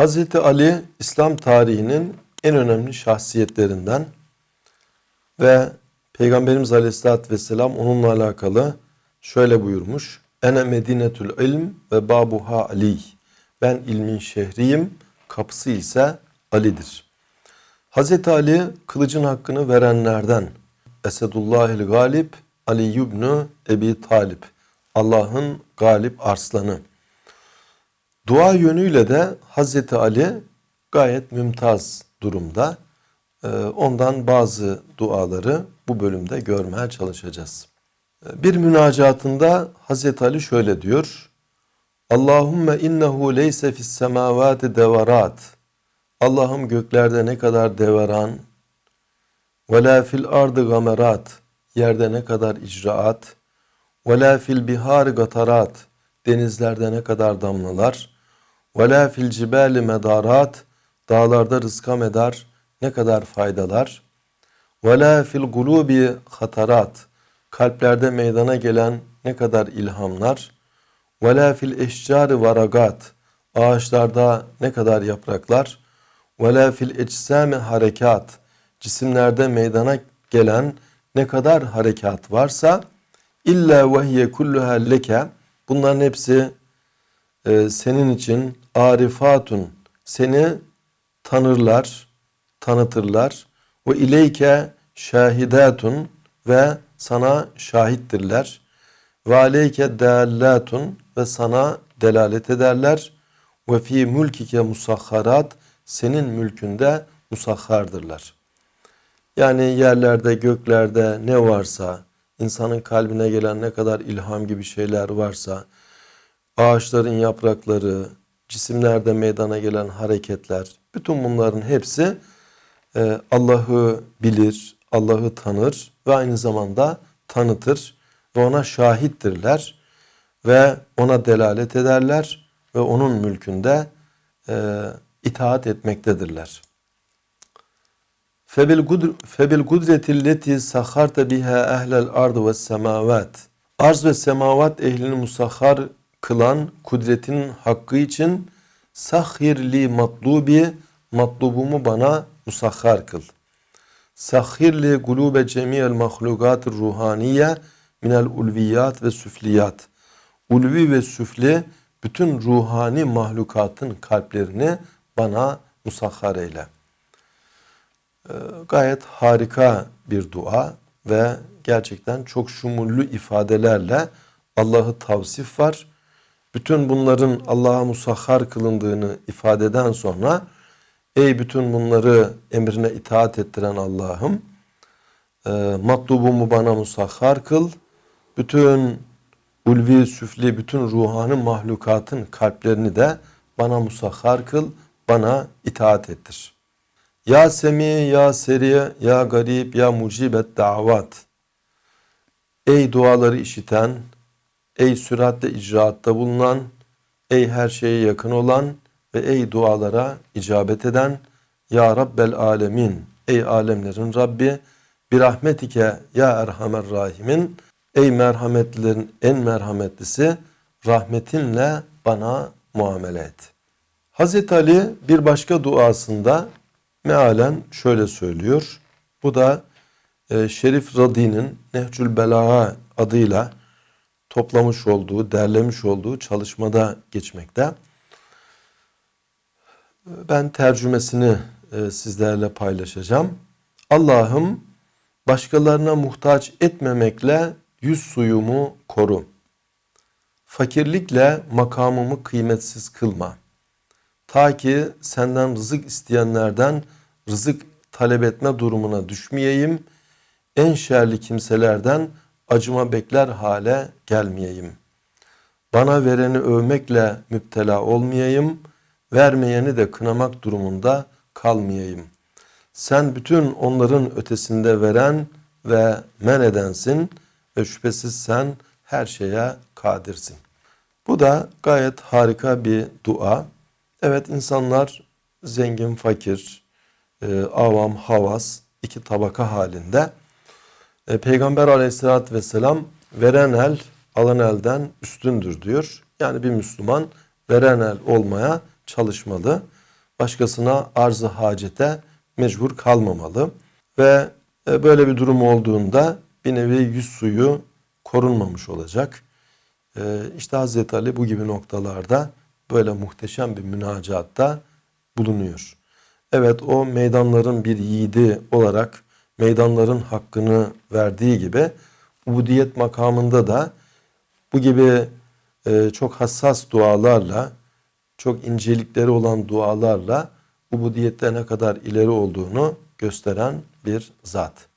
Hazreti Ali İslam tarihinin en önemli şahsiyetlerinden ve Peygamberimiz Aleyhisselatü Vesselam onunla alakalı şöyle buyurmuş. Ene medinetül ilm ve babuha Ali. Ben ilmin şehriyim, kapısı ise Ali'dir. Hazreti Ali kılıcın hakkını verenlerden. Esedullahil galip Ali ibn Ebi Talip. Allah'ın galip arslanı. Dua yönüyle de Hazreti Ali gayet mümtaz durumda. Ee, Ondan bazı duaları bu bölümde görmeye çalışacağız. Ee, Bir münacatında Hazreti Ali şöyle diyor. Allahümme innehu leyse fis semavati devarat. Allah'ım göklerde ne kadar deveran ve la fil ardı gamerat. Yerde ne kadar icraat ve la fil bihar gatarat. Denizlerde ne kadar damlalar ve la fil cibali medarat. Dağlarda rızka medar ne kadar faydalar. Ve la fil gulubi hatarat. Kalplerde meydana gelen ne kadar ilhamlar. Ve la fil eşcari varagat. Ağaçlarda ne kadar yapraklar. Ve la fil eczami harekat. Cisimlerde meydana gelen ne kadar harekat varsa illa ve hiye kulluha leke. Bunların hepsi e, senin için arifatun. Seni tanırlar, tanıtırlar. Ve ileyke şahidatun ve sana şahittirler. Ve aleyke dallatun ve sana delalet ederler. Ve fi mülkike musahharat senin mülkünde musahhardırlar. Yani yerlerde, göklerde ne varsa, insanın kalbine gelen ne kadar ilham gibi şeyler varsa, ağaçların yaprakları, cisimlerde meydana gelen hareketler, bütün bunların hepsi e, Allah'ı bilir, Allah'ı tanır ve aynı zamanda tanıtır ve ona şahittirler ve ona delalet ederler ve onun mülkünde e, itaat etmektedirler. Febil kudretilleti sahharta biha ehlel ardı ve semavat. Arz ve semavat ehlini musahhar kılan kudretin hakkı için sahhirli matlubi matlubumu bana musahhar kıl. Sahhirli gulube cemiyel mahlukat ruhaniye minel ulviyat ve süfliyat. Ulvi ve süfli bütün ruhani mahlukatın kalplerini bana musahhar eyle. Ee, gayet harika bir dua ve gerçekten çok şumullü ifadelerle Allah'ı tavsif var. Bütün bunların Allah'a musahhar kılındığını ifadeden sonra ey bütün bunları emrine itaat ettiren Allah'ım e, matlubumu bana musahhar kıl. Bütün ulvi, süfli, bütün ruhani mahlukatın kalplerini de bana musahhar kıl, bana itaat ettir. Ya Semi, Ya Seri, Ya Garip, Ya Mucibet davat. Ey duaları işiten, ey süratle icraatta bulunan, ey her şeye yakın olan ve ey dualara icabet eden, Ya Rabbel Alemin, ey alemlerin Rabbi, bir rahmetike ya Erhamer Rahimin, ey merhametlilerin en merhametlisi, rahmetinle bana muamele et. Hazreti Ali bir başka duasında mealen şöyle söylüyor. Bu da e, Şerif Radi'nin Nehcül Belağa adıyla toplamış olduğu, derlemiş olduğu çalışmada geçmekte. Ben tercümesini e, sizlerle paylaşacağım. Allah'ım başkalarına muhtaç etmemekle yüz suyumu koru. Fakirlikle makamımı kıymetsiz kılma. Ta ki senden rızık isteyenlerden rızık talep etme durumuna düşmeyeyim. En şerli kimselerden acıma bekler hale gelmeyeyim. Bana vereni övmekle müptela olmayayım. Vermeyeni de kınamak durumunda kalmayayım. Sen bütün onların ötesinde veren ve men edensin ve şüphesiz sen her şeye kadirsin. Bu da gayet harika bir dua. Evet insanlar zengin, fakir, e, avam, havas iki tabaka halinde. E, Peygamber aleyhissalatü vesselam veren el alan elden üstündür diyor. Yani bir Müslüman veren el olmaya çalışmalı. başkasına arzı hacete mecbur kalmamalı. Ve e, böyle bir durum olduğunda bir nevi yüz suyu korunmamış olacak. E, İşte Hazreti Ali bu gibi noktalarda böyle muhteşem bir münacatta bulunuyor. Evet o meydanların bir yiğidi olarak meydanların hakkını verdiği gibi ubudiyet makamında da bu gibi e, çok hassas dualarla, çok incelikleri olan dualarla ubudiyette ne kadar ileri olduğunu gösteren bir zat.